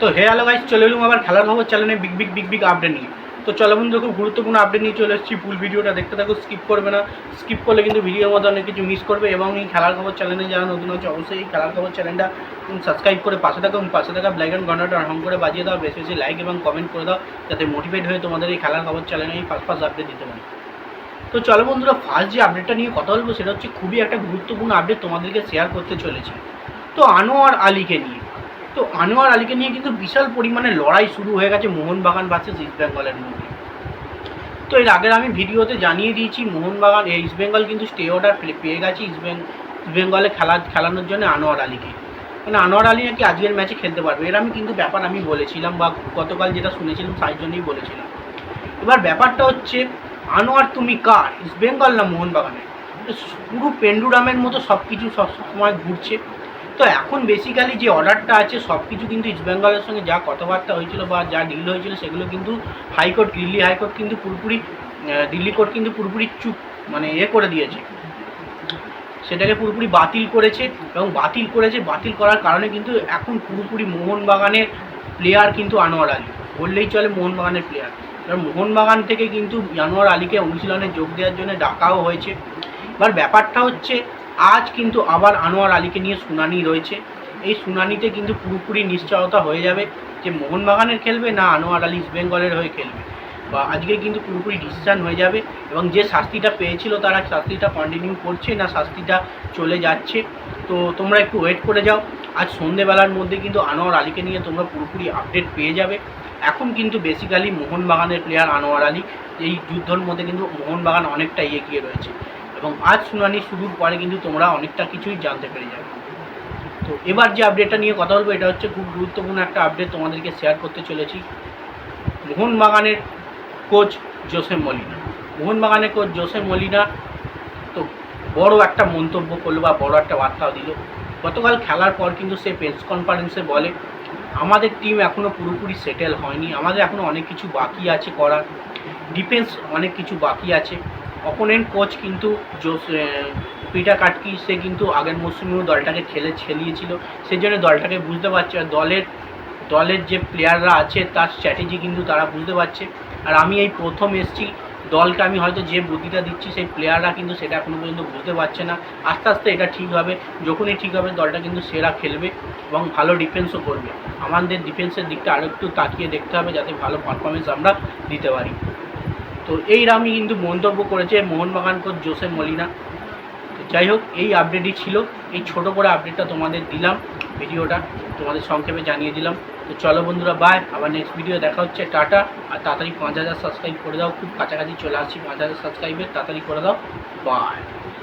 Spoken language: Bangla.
তো হে হ্যালো গাইজ চলে এলুম আবার খেলার খবর চ্যানেলে big big big big update নিয়ে। তো চলো বন্ধু, খুব গুরুত্বপূর্ণ আপডেট নিয়ে চলে এসেছি ফুল ভিডিওটা দেখতে থাকো স্কিপ করবে না। স্কিপ করলে কিন্তু ভিডিওর মধ্যে অনেক কিছু মিস করবে এবং এই খেলার খবর চ্যানেলে যারা নতুন হচ্ছে, অবশ্যই এই খেলার খবর চ্যানেলটা সাবস্ক্রাইব করে পাশে থাকো পাশে থাকা ব্ল্যাক অ্যান্ড ঘন্টাটা হং করে বাজিয়ে দাও। বেশি বেশি লাইক এবং কমেন্ট করে দাও, যাতে মোটিভেট হয়ে তোমাদের এই খেলার খবর চ্যানেলে এই ফার্স্ট ফার্স্ট আপডেট দিতে পারি। তো চলো বন্ধুরা ফার্স্ট যে আপডেটটা নিয়ে কথা বলব, সেটা হচ্ছে খুবই একটা গুরুত্বপূর্ণ আপডেট তোমাদেরকে শেয়ার করতে চলেছে। তো আনোয়ার আলীকে নিয়ে। তো আনোয়ার আলীকে নিয়ে কিন্তু বিশাল পরিমাণে লড়াই শুরু হয়ে গেছে মোহনবাগান ভার্সেস ইস্ট বেঙ্গলের মধ্যে। তো এর আগের আমি ভিডিওতে জানিয়ে দিয়েছি, মোহনবাগান ইস্ট বেঙ্গল কিন্তু স্টে অর্ডার পেয়ে গেছে ইস্ট বেঙ্গ বেঙ্গলে খেলা, খেলানোর জন্য আনোয়ার আলীকে। মানে আনোয়ার আলী নাকি আজকের ম্যাচে খেলতে পারবে। এর আমি কিন্তু ব্যাপার আমি বলেছিলাম বা গতকাল যেটা শুনেছিলাম তাই জন্যই বলেছিলাম। এবার ব্যাপারটা হচ্ছে, আনোয়ার তুমি কার? ইস্ট বেঙ্গল না মোহনবাগানের? পুরো পেন্ডুরামের মতো সব কিছু সব সময় ঘুরছে। তো এখন বেসিক্যালি যে অর্ডারটা আছে সব কিছু কিন্তু ইস্ট বেঙ্গলের সঙ্গে যা কথাবার্তা হয়েছিল বা যা ডিল হয়েছিল, সেগুলো কিন্তু হাইকোর্ট দিল্লি হাইকোর্ট কিন্তু পুরোপুরি দিল্লি কোর্ট কিন্তু পুরোপুরি চুপ মানে এ করে দিয়েছে। সেটাকে পুরোপুরি বাতিল করেছে এবং বাতিল করেছে, বাতিল করার কারণে কিন্তু এখন পুরোপুরি মোহনবাগানের প্লেয়ার কিন্তু আনোয়ার আলী। বললেই চলে মোহনবাগানের প্লেয়ার এবার মোহনবাগান থেকে কিন্তু আনোয়ার আলীকে অনুশীলনে যোগ দেওয়ার জন্য ডাকাও হয়েছে। এবার ব্যাপারটা হচ্ছে আজ কিন্তু আবার আনোয়ার আলীকে নিয়ে শুনানি রয়েছে। এই শুনানিতে কিন্তু পুরোপুরি নিশ্চয়তা হয়ে যাবে যে মোহনবাগানের খেলবে না আনোয়ার আলী ইস্ট বেঙ্গলের হয়ে খেলবে। বা আজকে কিন্তু পুরোপুরি ডিসিশান হয়ে যাবে এবং যে শাস্তিটা পেয়েছিল তারা শাস্তিটা কন্টিনিউ করছে না শাস্তিটা চলে যাচ্ছে। তো তোমরা একটু ওয়েট করে যাও। আজ সন্ধেবেলার মধ্যে কিন্তু আনোয়ার আলীকে নিয়ে তোমরা পুরোপুরি আপডেট পেয়ে যাবে। এখন কিন্তু বেসিক্যালি মোহনবাগানের প্লেয়ার আনোয়ার আলী, এই যুদ্ধর মধ্যে কিন্তু মোহনবাগান অনেকটা এগিয়ে রয়েছে। এবং আজ শুনানি শুরুর পরে কিন্তু তোমরা অনেকটা কিছুই জানতে পেরে যাবে। তো এবার যে আপডেটটা নিয়ে কথা বলব, এটা হচ্ছে খুব গুরুত্বপূর্ণ একটা আপডেট তোমাদেরকে শেয়ার করতে চলেছি। মোহনবাগানের কোচ জোসেফ মলিনা। মোহনবাগানের কোচ জোসেফ মলিনা তো বড় একটা মন্তব্য করল বা বড় একটা বার্তাও দিল। গতকাল খেলার পর কিন্তু সে প্রেস কনফারেন্সে বলে, আমাদের টিম এখনও পুরোপুরি সেটেল হয়নি। আমাদের এখনও অনেক কিছু বাকি আছে করার। ডিফেন্স অনেক কিছু বাকি আছে। অপোনেন্ট কোচ কিন্তু পিটা কাটকি, সে কিন্তু আগের মৌসুমেও দলটাকে খেলে খেলিয়েছিল সেই জন্য দলটাকে বুঝতে পারছে আর দলের দলের যে প্লেয়াররা আছে, তার স্ট্র্যাটেজি কিন্তু তারা বুঝতে পারছে। আর আমি এই প্রথম এসেছি। দলকে আমি হয়তো যে বুদ্ধিটা দিচ্ছি, সেই প্লেয়াররা কিন্তু সেটা এখনও পর্যন্ত বুঝতে পারছে না। আস্তে আস্তে এটা ঠিক হবে। যখনই ঠিক হবে, দলটা কিন্তু সেরা খেলবে এবং ভালো ডিফেন্সও করবে। আমাদের ডিফেন্সের দিকটা আরও একটু তাকিয়ে দেখতে হবে, যাতে ভালো পারফরমেন্স আমরা দিতে পারি। তো এইরামই কিন্তু মন্তব্য করেছে মোহনবাগান কোচ জোসেফ মলিনা। তো যাই হোক, এই আপডেটই ছিল। এই ছোট করে আপডেটটা তোমাদের দিলাম ভিডিওটা, তোমাদের সংক্ষেপে জানিয়ে দিলাম। তো চলো বন্ধুরা বাই আবার নেক্সট ভিডিও দেখা হচ্ছে। টাটা। আর তাড়াতাড়ি পাঁচ হাজার সাবস্ক্রাইব করে দাও। খুব কাছাকাছি চলে আসছি পাঁচ হাজার সাবস্ক্রাইবের তাড়াতাড়ি করে দাও। বাই